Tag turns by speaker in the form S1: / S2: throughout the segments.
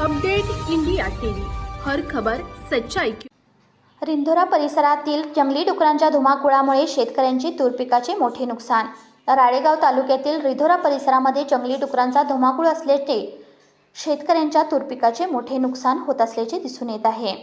S1: Update India TV. हर खबर सच्चाई की
S2: रिंधोरा परिसरातील जंगली डुकरांच्या धुमाकुळामुळे शेतकऱ्यांची तूर पिकाचे मोठे नुकसान. राळेगाव तालुक्यातील रिधोरा परिसरामध्ये जंगली डुकरांचा धुमाकूळ असल्याचे शेतकऱ्यांच्या तूर पिकाचे मोठे नुकसान होत असल्याचे दिसून येत आहे.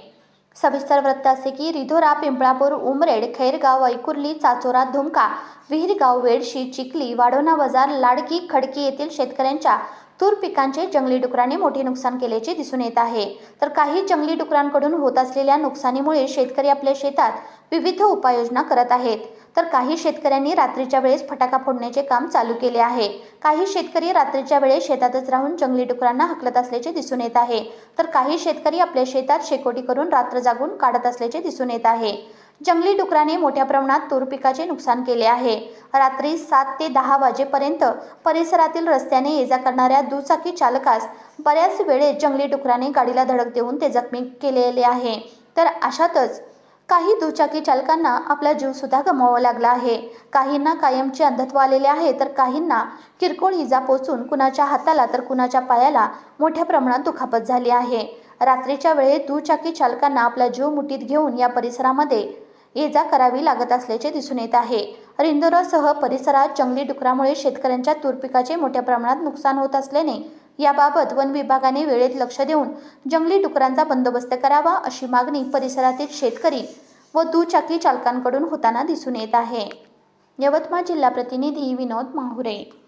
S2: सविस्तर वृत्त असे की रिधोरा पिंपळापूर उमरेड खैरगाव ऐकुर्ली चाचोरा धुमका विहिरगाव वेडशी चिखली वाढोणा बाजार लाडकी खडकी येथील शेतकऱ्यांच्या तूर पिकांचे जंगली डुकरांनी मोठे नुकसान केल्याचे दिसून येत आहे. तर काही जंगली डुकरांकडून होत असलेल्या नुकसानीमुळे शेतकरी आपल्या शेतात विविध उपाययोजना करत आहेत. तर काही शेतकऱ्यांनी रात्रीच्या वेळेस फटाका फोडण्याचे काम चालू केले आहे. काही शेतकरी रात्रीच्या वेळेस शेतातच राहून जंगली डुकरांना हकलत असल्याचे दिसून येत आहे. तर काही शेतकरी आपल्या शेतात शेकोटी करून रात्र जागून काढत असल्याचे दिसून येत आहे. जंगली डुकराने मोठ्या प्रमाणात तूर पिकाचे नुकसान केले आहे. रात्री सात ते दहा वाजेपर्यंत परिसरातील रस्त्याने ये जा करणाऱ्या दुचाकी चालकास बऱ्याच वेळेस जंगली डुकराने गाडीला धडक देऊन ते जखमी केलेले आहे. तर अशातच काही दुचाकी चालकांना आपला जीव सुद्धा गमवावा लागला आहे. काहींना कायमचे अंधत्व आलेले आहे तर काहींना किरकोळ इजा पोचून कुणाच्या हाताला तर कुणाच्या पायाला मोठ्या प्रमाणात दुखापत झाली आहे. रात्रीच्या वेळेत दुचाकी चालकांना आपला जीव मुठीत घेऊन या परिसरामध्ये ये जा करावी लागत असल्याचे दिसून येत आहे. रिंदोरासह परिसरात जंगली डुकरामुळे शेतकऱ्यांच्या तूर पिकाचे मोठ्या प्रमाणात नुकसान होत असल्याने याबाबत वन विभागाने वेळेत लक्ष देऊन जंगली डुकरांचा बंदोबस्त करावा अशी मागणी परिसरातील शेतकरी व दुचाकी चालकांकडून होताना दिसून येत आहे. यवतमाळ जिल्हा प्रतिनिधी विनोद माहुरे